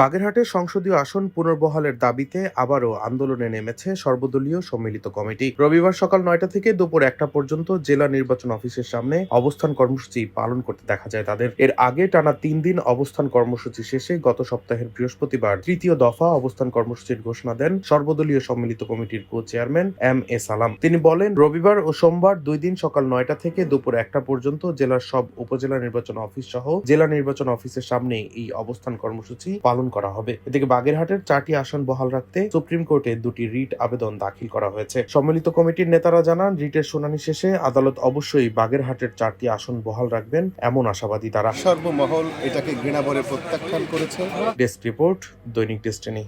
বাগেরহাটের সংসদীয় আসন পুনর্বহালের দাবিতে আবারও আন্দোলনে নেমেছে সর্বদলীয় সম্মিলিত কমিটি। রবিবার সকাল নয়টা থেকে দুপুর একটা পর্যন্ত জেলা নির্বাচন অফিসের সামনে অবস্থান কর্মসূচি পালন করতে দেখা যায় তাদের। এর আগে টানা তিন দিন অবস্থান কর্মসূচি শেষে গত সপ্তাহের বৃহস্পতিবার তৃতীয় দফা অবস্থান কর্মসূচির ঘোষণা দেন সর্বদলীয় সম্মিলিত কমিটির কো চেয়ারম্যান এম এ সালাম। তিনি বলেন, রবিবার ও সোমবার দুই দিন সকাল নয়টা থেকে দুপুর একটা পর্যন্ত জেলার সব উপজেলা নির্বাচন অফিস সহ জেলা নির্বাচন অফিসের সামনে এই অবস্থান কর্মসূচি পালন করা হবে। এদিকে বাগেরহাটের চারটি আসন বহাল রাখতে সুপ্রিম কোর্টে দুটি রিট আবেদন দাখিল করা হয়েছে। সম্মিলিত কমিটির নেতারা জানান রিটের শুনানি শেষে আদালত অবশ্যই বাগেরহাটের চারটি আসন বহাল রাখবেন এমন আশাবাদী তারা। সর্বমহল এটাকে ঘৃণাভরে প্রত্যাখ্যান করেছে। Desk report Dainik Destiny.